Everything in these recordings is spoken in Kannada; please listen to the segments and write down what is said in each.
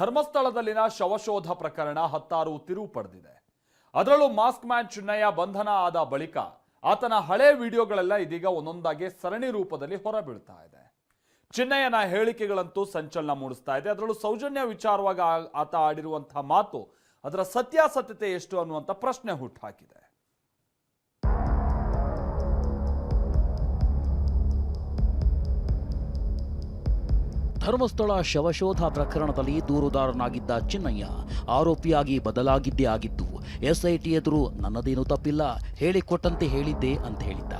ಧರ್ಮಸ್ಥಳದಲ್ಲಿನ ಶವಶೋಧ ಪ್ರಕರಣ ಹತ್ತಾರು ತಿರುವು ಪಡೆದಿದೆ. ಅದರಲ್ಲೂ ಮಾಸ್ಕ್ ಮ್ಯಾನ್ ಚಿನ್ನಯ್ಯ ಬಂಧನ ಆದ ಬಳಿಕ ಆತನ ಹಳೆ ವಿಡಿಯೋಗಳೆಲ್ಲ ಇದೀಗ ಒಂದೊಂದಾಗಿ ಸರಣಿ ರೂಪದಲ್ಲಿ ಹೊರಬೀಳ್ತಾ ಇದೆ. ಚಿನ್ನಯ್ಯನ ಹೇಳಿಕೆಗಳಂತೂ ಸಂಚಲನ ಮೂಡಿಸ್ತಾ ಇದೆ. ಅದರಲ್ಲೂ ಸೌಜನ್ಯ ವಿಚಾರವಾಗಿ ಆತ ಆಡಿರುವಂತಹ ಮಾತು ಅದರ ಸತ್ಯಾಸತ್ಯತೆ ಎಷ್ಟು ಅನ್ನುವಂಥ ಪ್ರಶ್ನೆ ಹುಟ್ಟುಹಾಕಿದೆ ಧರ್ಮಸ್ಥಳ ಶವಶೋಧ ಪ್ರಕರಣದಲ್ಲಿ ದೂರುದಾರನಾಗಿದ್ದ ಚಿನ್ನಯ್ಯ ಆರೋಪಿಯಾಗಿ ಬದಲಾಗಿದ್ದೇ ಆಗಿದ್ದು, ಎಸ್ಐಟಿ ಎದುರು ನನ್ನದೇನೂ ತಪ್ಪಿಲ್ಲ, ಹೇಳಿಕೊಟ್ಟಂತೆ ಹೇಳಿದ್ದೆ ಅಂತ ಹೇಳಿದ್ದ.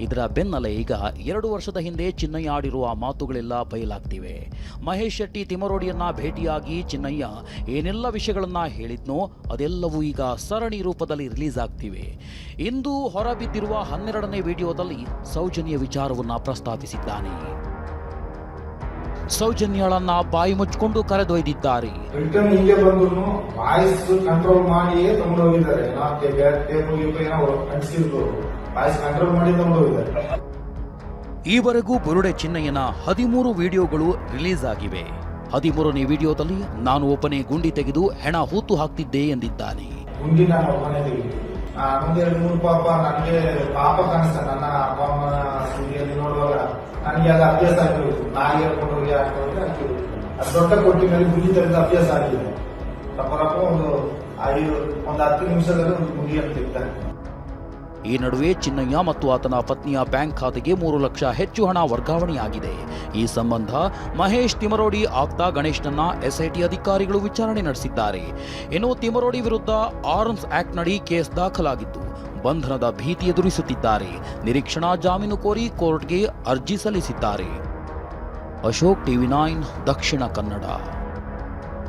ಇದರ ಬೆನ್ನಲ್ಲೇ ಈಗ ಎರಡು ವರ್ಷದ ಹಿಂದೆ ಚಿನ್ನಯ್ಯ ಆಡಿರುವ ಮಾತುಗಳೆಲ್ಲ ಬಯಲಾಗ್ತಿವೆ. ಮಹೇಶ್ ಶೆಟ್ಟಿ ತಿಮರೋಡಿಯನ್ನ ಭೇಟಿಯಾಗಿ ಚಿನ್ನಯ್ಯ ಏನೆಲ್ಲ ವಿಷಯಗಳನ್ನ ಹೇಳಿದ್ನೋ ಅದೆಲ್ಲವೂ ಈಗ ಸರಣಿ ರೂಪದಲ್ಲಿ ರಿಲೀಸ್ ಆಗ್ತಿವೆ. ಇಂದು ಹೊರಬಿದ್ದಿರುವ ಹನ್ನೆರಡನೇ ವಿಡಿಯೋದಲ್ಲಿ ಸೌಜನ್ಯ ವಿಚಾರವನ್ನ ಪ್ರಸ್ತಾಪಿಸಿದ್ದಾನೆ. ಸೌಜನ್ಯಳನ್ನ ಬಾಯಿ ಮುಚ್ಚಿಕೊಂಡು ಕರೆದೊಯ್ದಿದ್ದಾರೆ. ರಿಟರ್ನ್ ಹಿಂಗೆ ಬಂದ್ರು ವಾಯ್ಸ್ ಕಂಟ್ರೋಲ್ ಮಾಡಿಯೇ ತಗೊಂಡು ಹೋಗಿದ್ದಾರೆ ಟೇಬಲ್ ಗೀಬಲ್ ಏನೋ ಅಂಟಿಸಿದ್ರು. ವಾಯ್ಸ್ ಕಂಟ್ರೋಲ್ ಮಾಡಿ ತಗೊಂಡು ಹೋಗಿದ್ದಾರೆ ಈವರೆಗೂ ಬುರುಡೆ ಚಿನ್ನಯ್ಯನ ಹದಿಮೂರು ವಿಡಿಯೋಗಳು ರಿಲೀಸ್ ಆಗಿವೆ. ಹದಿಮೂರನೇ ವಿಡಿಯೋದಲ್ಲಿ ನಾನು ಒಬ್ಬನೇ ಗುಂಡಿ ತೆಗೆದು ಹೆಣ ಹೂತು ಹಾಕ್ತಿದ್ದೆ ಎಂದಿದ್ದಾನೆ. ಗುಂಡಿ ನಾನು ಒಬ್ಬನೇ ಪಾಪ ನನಗೆ ಪಾಪ ನನ್ನ ನನಗೆ ಅದು ಅಭ್ಯಾಸ ಆಗಿರೋದು ನಾಯಿ ಹಾಕೊಂಡು ಹೋಗಿ ಹಾಕೊಂಡ್ರೆ ಹಾಕಿರೋದು ಅದು ದೊಡ್ಡ ಕೊಟ್ಟಿನಲ್ಲಿ ಗುಂಡಿ ತೆಗೆದು ಅಭ್ಯಾಸ ಆಗಿದೆ. ರಪ್ಪ ಒಂದು ಐದು, ಒಂದು ಹತ್ತು ನಿಮಿಷದಲ್ಲಿ ಒಂದು ಗುಂಡಿಯನ್ನು ತೆಗಿತಾರೆ ಈ ನಡುವೆ ಚಿನ್ನಯ್ಯ ಮತ್ತು ಆತನ ಪತ್ನಿಯ ಬ್ಯಾಂಕ್ ಖಾತೆಗೆ ಮೂರು ಲಕ್ಷ ಹೆಚ್ಚು ಹಣ ವರ್ಗಾವಣೆಯಾಗಿದೆ. ಈ ಸಂಬಂಧ ಮಹೇಶ್ ತಿಮರೋಡಿ ಆಪ್ತ ಗಣೇಶ್ನನ್ನ ಎಸ್ಐಟಿ ಅಧಿಕಾರಿಗಳು ವಿಚಾರಣೆ ನಡೆಸಿದ್ದಾರೆ. ಇನ್ನು ತಿಮರೋಡಿ ವಿರುದ್ಧ ಆರ್ಮ್ಸ್ ಆಕ್ಟ್ನಡಿ ಕೇಸ್ ದಾಖಲಾಗಿದ್ದು, ಬಂಧನದ ಭೀತಿ ಎದುರಿಸುತ್ತಿದ್ದಾರೆ. ನಿರೀಕ್ಷಣಾ ಜಾಮೀನು ಕೋರಿ ಕೋರ್ಟ್ಗೆ ಅರ್ಜಿ ಸಲ್ಲಿಸಿದ್ದಾರೆ. Ashok TV nine, Dakshina Kannada.